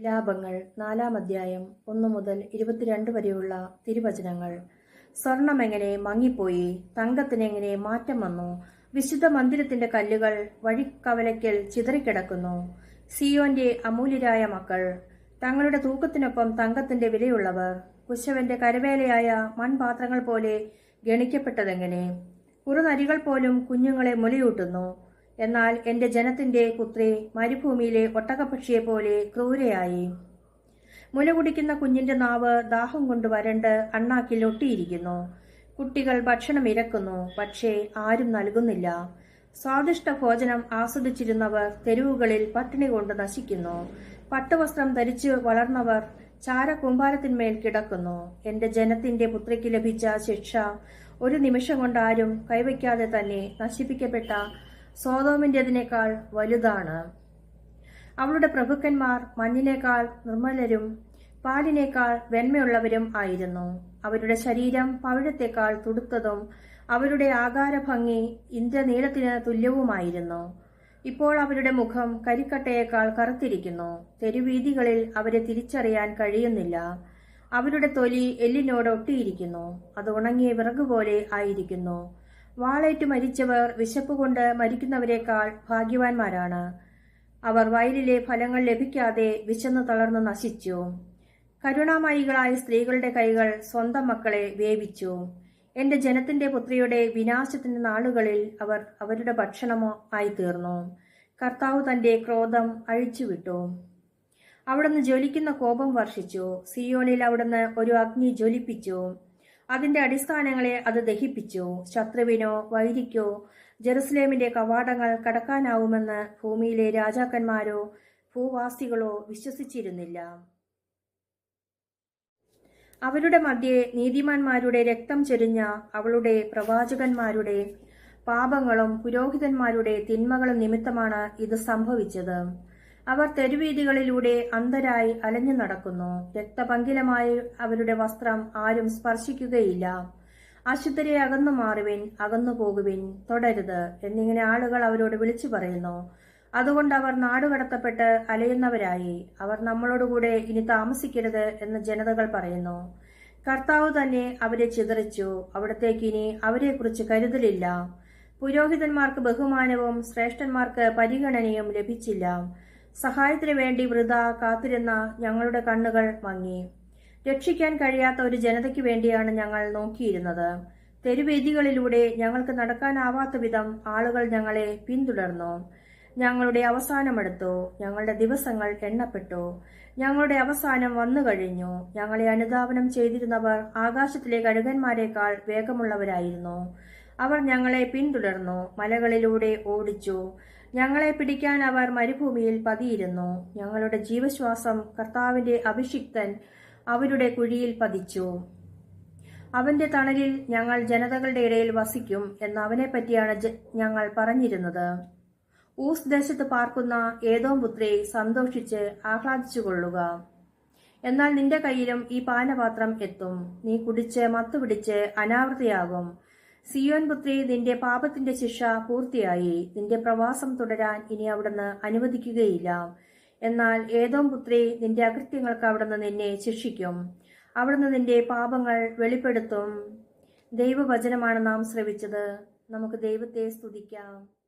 വിലാപങ്ങൾ നാലാം അധ്യായം ഒന്നു മുതൽ ഇരുപത്തിരണ്ട് വരെയുള്ള തിരുവചനങ്ങൾ. സ്വർണമെങ്ങനെ മങ്ങിപ്പോയി? തങ്കത്തിനെങ്ങനെ മാറ്റം വന്നു? വിശുദ്ധ മന്ദിരത്തിന്റെ കല്ലുകൾ വഴിക്കവലയ്ക്കൽ ചിതറിക്കിടക്കുന്നു. സിയോന്റെ അമൂല്യരായ മക്കൾ തങ്ങളുടെ തൂക്കത്തിനൊപ്പം തങ്കത്തിന്റെ വിലയുള്ളവർ കുശവന്റെ കരവേലയായ മൺപാത്രങ്ങൾ പോലെ ഗണിക്കപ്പെട്ടതെങ്ങനെ? കുറുനരികൾ പോലും കുഞ്ഞുങ്ങളെ മുലയൂട്ടുന്നു. എന്നാൽ എന്റെ ജനത്തിന്റെ പുത്രി മരുഭൂമിയിലെ ഒട്ടകപക്ഷിയെ പോലെ ക്രൂരയായി. മുല കുടിക്കുന്ന കുഞ്ഞിന്റെ നാവ് ദാഹം കൊണ്ട് വരണ്ട് അണ്ണാക്കിൽ ഒട്ടിയിരിക്കുന്നു. കുട്ടികൾ ഭക്ഷണം ഇരക്കുന്നു പക്ഷേ ആരും നൽകുന്നില്ല. സ്വാദിഷ്ട ഭോജനം ആസ്വദിച്ചിരുന്നവർ തെരുവുകളിൽ പട്ടിണി കൊണ്ട് നശിക്കുന്നു. പട്ടുവസ്ത്രം ധരിച്ചു വളർന്നവർ ചാരകൂമ്പാരത്തിന്മേൽ കിടക്കുന്നു. എന്റെ ജനത്തിന്റെ പുത്രിക്ക് ലഭിച്ച ശിക്ഷ ഒരു നിമിഷം കൊണ്ട് ആരും കൈവയ്ക്കാതെ തന്നെ നശിപ്പിക്കപ്പെട്ട സോതോമിന്റെതിനേക്കാൾ വലുതാണ്. അവളുടെ പ്രഭുക്കന്മാർ മഞ്ഞിനേക്കാൾ നിർമ്മലരും പാലിനേക്കാൾ വെണ്മയുള്ളവരും ആയിരുന്നു. അവരുടെ ശരീരം പവിഴത്തേക്കാൾ തുടുത്തതും അവരുടെ ആകാരഭംഗി ഇന്ദ്രനീളത്തിന് തുല്യവുമായിരുന്നു. ഇപ്പോൾ അവരുടെ മുഖം കരിക്കട്ടയേക്കാൾ കറുത്തിരിക്കുന്നു. തെരുവീതികളിൽ അവരെ തിരിച്ചറിയാൻ കഴിയുന്നില്ല. അവരുടെ തൊലി എല്ലിനോട് ഒട്ടിയിരിക്കുന്നു. അത് ഉണങ്ങിയ വിറകുപോലെ ആയിരിക്കുന്നു. വാളേറ്റ് മരിച്ചവർ വിശപ്പ് കൊണ്ട് മരിക്കുന്നവരെക്കാൾ ഭാഗ്യവാന്മാരാണ്. അവർ വയലിലെ ഫലങ്ങൾ ലഭിക്കാതെ വിശന്നു തളർന്നു നശിച്ചു. കരുണാമയികളായ സ്ത്രീകളുടെ കൈകൾ സ്വന്തം മക്കളെ വേവിച്ചു. എന്റെ ജനത്തിന്റെ പുത്രിയുടെ വിനാശത്തിന്റെ നാളുകളിൽ അവർ അവരുടെ ഭക്ഷണമോ ആയിത്തീർന്നു. കർത്താവ് തന്റെ ക്രോധം അഴിച്ചുവിട്ടു. അവിടുന്ന് ജ്വലിക്കുന്ന കോപം വർഷിച്ചു. സിയോണിൽ അവിടുന്ന് ഒരു അഗ്നി ജ്വലിപ്പിച്ചു. അതിന്റെ അടിസ്ഥാനങ്ങളെ അത് ദഹിപ്പിച്ചു. ശത്രുവിനോ വൈരിക്കോ ജെറുസലേമിന്റെ കവാടങ്ങൾ കടക്കാനാവുമെന്ന് ഭൂമിയിലെ രാജാക്കന്മാരോ ഭൂവാസികളോ വിശ്വസിച്ചിരുന്നില്ല. അവരുടെ മധ്യേ നീതിമാന്മാരുടെ രക്തം ചൊരിഞ്ഞ അവളുടെ പ്രവാചകന്മാരുടെ പാപങ്ങളും പുരോഹിതന്മാരുടെ തിന്മകളും നിമിത്തമാണ് ഇത് സംഭവിച്ചത്. അവർ തെരുവീതികളിലൂടെ അന്ധരായി അലഞ്ഞു നടക്കുന്നു. രക്തപങ്കിലമായി അവരുടെ വസ്ത്രം ആരും സ്പർശിക്കുകയില്ല. അശുദ്ധരെ അകന്നു മാറുവിൻ അകന്നു പോകുവിൻ തുടരുത് എന്നിങ്ങനെ ആളുകൾ അവരോട് വിളിച്ചു പറയുന്നു. അതുകൊണ്ട് അവർ നാടുകടത്തപ്പെട്ട് അലയുന്നവരായി. അവർ നമ്മളോടുകൂടെ ഇനി താമസിക്കരുത് എന്ന് ജനതകൾ പറയുന്നു. കർത്താവ് തന്നെ അവരെ ചിതറിച്ചു. അവിടത്തേക്ക് ഇനി അവരെക്കുറിച്ച് കരുതലില്ല. പുരോഹിതന്മാർക്ക് ബഹുമാനവും ശ്രേഷ്ഠന്മാർക്ക് പരിഗണനയും ലഭിച്ചില്ല. സഹായത്തിനു വേണ്ടി വൃത കാത്തിരുന്ന ഞങ്ങളുടെ കണ്ണുകൾ മങ്ങി. രക്ഷിക്കാൻ കഴിയാത്ത ഒരു ജനതയ്ക്ക് വേണ്ടിയാണ് ഞങ്ങൾ നോക്കിയിരുന്നത്. തെരുവേദികളിലൂടെ ഞങ്ങൾക്ക് നടക്കാനാവാത്ത വിധം ആളുകൾ ഞങ്ങളെ പിന്തുടർന്നു. ഞങ്ങളുടെ അവസാനമെടുത്തു ഞങ്ങളുടെ ദിവസങ്ങൾ എണ്ണപ്പെട്ടു. ഞങ്ങളുടെ അവസാനം വന്നു കഴിഞ്ഞു. ഞങ്ങളെ അനുധാവനം ചെയ്തിരുന്നവർ ആകാശത്തിലെ കഴുകന്മാരെക്കാൾ വേഗമുള്ളവരായിരുന്നു. അവർ ഞങ്ങളെ പിന്തുടർന്നു. മലകളിലൂടെ ഓടിച്ചു. ഞങ്ങളെ പിടിക്കാൻ അവർ മരുഭൂമിയിൽ പതിയിരുന്നു. ഞങ്ങളുടെ ജീവശ്വാസം കർത്താവിന്റെ അഭിഷിക്തൻ അവരുടെ കുഴിയിൽ പതിച്ചു. അവന്റെ തണലിൽ ഞങ്ങൾ ജനതകളുടെ ഇടയിൽ വസിക്കും എന്ന് അവനെ പറ്റിയാണ് ഞങ്ങൾ പറഞ്ഞിരുന്നത്. ഊസ് ദേശത്ത് പാർക്കുന്ന ഏതോ പുത്രി സന്തോഷിച്ച് ആഹ്ലാദിച്ചുകൊള്ളുക. എന്നാൽ നിന്റെ കയ്യിലും ഈ പാനപാത്രം എത്തും. നീ കുടിച്ച് മത്തുപിടിച്ച് അനാവൃതിയാകും സിയോൻ പുത്രി നിന്റെ പാപത്തിന്റെ ശിക്ഷ പൂർത്തിയായി. നിന്റെ പ്രവാസം തുടരാൻ ഇനി അവിടുന്ന് അനുവദിക്കുകയില്ല. എന്നാൽ ഏതോ പുത്രി നിന്റെ അകൃത്യങ്ങൾക്ക് അവിടുന്ന് നിന്നെ ശിക്ഷിക്കും. അവിടുന്ന് നിന്റെ പാപങ്ങൾ വെളിപ്പെടുത്തും. ദൈവവചനമാണ് നാം ശ്രവിച്ചത്. നമുക്ക് ദൈവത്തെ സ്തുതിക്കാം.